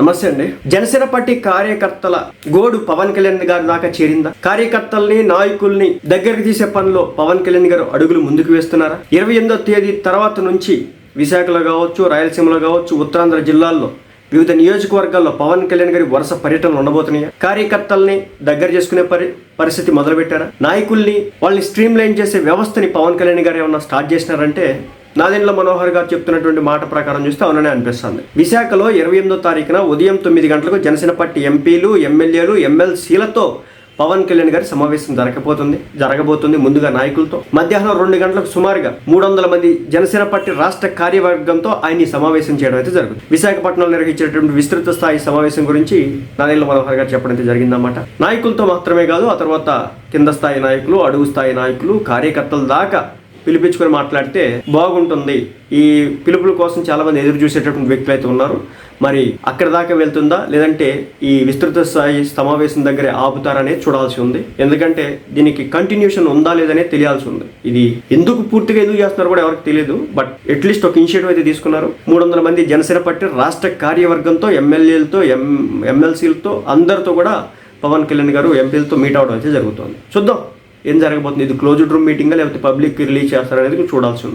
నమస్తే అండి. జనసేన పార్టీ కార్యకర్తల గోడు పవన్ కళ్యాణ్ గారి దాకా చేరిందా? కార్యకర్తల్ని నాయకుల్ని దగ్గరికి తీసే పనిలో పవన్ కళ్యాణ్ గారు అడుగులు ముందుకు వేస్తున్నారా? ఇరవై ఎనిమిదో తేదీ తర్వాత నుంచి విశాఖలో కావచ్చు రాయలసీమలో కావచ్చు ఉత్తరాంధ్ర జిల్లాల్లో వివిధ నియోజకవర్గాల్లో పవన్ కళ్యాణ్ గారి వరుస పర్యటనలు ఉండబోతున్నాయి? కార్యకర్తల్ని దగ్గర చేసుకునే పరి పరిస్థితి మొదలుపెట్టారా? నాయకుల్ని వాళ్ళని స్ట్రీమ్ లైన్ చేసే వ్యవస్థని పవన్ కళ్యాణ్ గారు ఏమన్నా స్టార్ట్ చేసినారంటే నాదెండ్ల మనోహర్ గారు చెప్తున్నటువంటి మాట ప్రకారం చూస్తే అవుననే అనిపిస్తుంది. విశాఖలో ఇరవై ఎనిమిదో తారీఖున ఉదయం తొమ్మిది గంటలకు జనసేన పార్టీ ఎంపీలు ఎమ్మెల్యేలు ఎమ్మెల్సీలతో పవన్ కళ్యాణ్ గారి సమావేశం జరగబోతుంది. జరగబోతుంది ముందుగా నాయకులతో. మధ్యాహ్నం రెండు గంటలకు సుమారుగా మూడు వందల మంది జనసేన పార్టీ రాష్ట్ర కార్యవర్గంతో ఆయన ఈ సమావేశం చేయడం అయితే జరుగుతుంది. విశాఖపట్నంలో నిర్వహించేటువంటి విస్తృత స్థాయి సమావేశం గురించి నరేంద్ర మనోహర్ గారు చెప్పడం అయితే జరిగిందన్నమాట. నాయకులతో మాత్రమే కాదు ఆ తర్వాత కింద స్థాయి నాయకులు అడుగు స్థాయి నాయకులు కార్యకర్తల దాకా పిలిపించుకొని మాట్లాడితే బాగుంటుంది. ఈ పిలుపుల కోసం చాలా మంది ఎదురు చూసేటటువంటి వ్యక్తులు అయితే ఉన్నారు. మరి అక్కడ దాకా వెళ్తుందా? లేదంటే ఈ విస్తృత స్థాయి సమావేశం దగ్గరే ఆపుతారనేది చూడాల్సి ఉంది. ఎందుకంటే దీనికి కంటిన్యూషన్ ఉందా లేదనే తెలియాల్సి ఉంది. ఇది ఎందుకు పూర్తిగా ఎందుకు చేస్తున్నారు కూడా ఎవరికి తెలియదు. బట్ అట్లీస్ట్ ఒక ఇనిషియేటివ్ అయితే తీసుకున్నారు. మూడు వందల మంది జనసేన పార్టీ రాష్ట్ర కార్యవర్గంతో ఎమ్మెల్యేలతో ఎం ఎమ్మెల్సీలతో అందరితో కూడా పవన్ కళ్యాణ్ గారు ఎంపీలతో మీట్ అవడం అయితే జరుగుతుంది. చూద్దాం. ఏం జరగబోతుంది? ఇది క్లోజ్డ్ రూమ్ మీటింగా లేకపోతే పబ్లిక్ రిలీజ్ చేస్తారనేది చూడాల్సి ఉంది.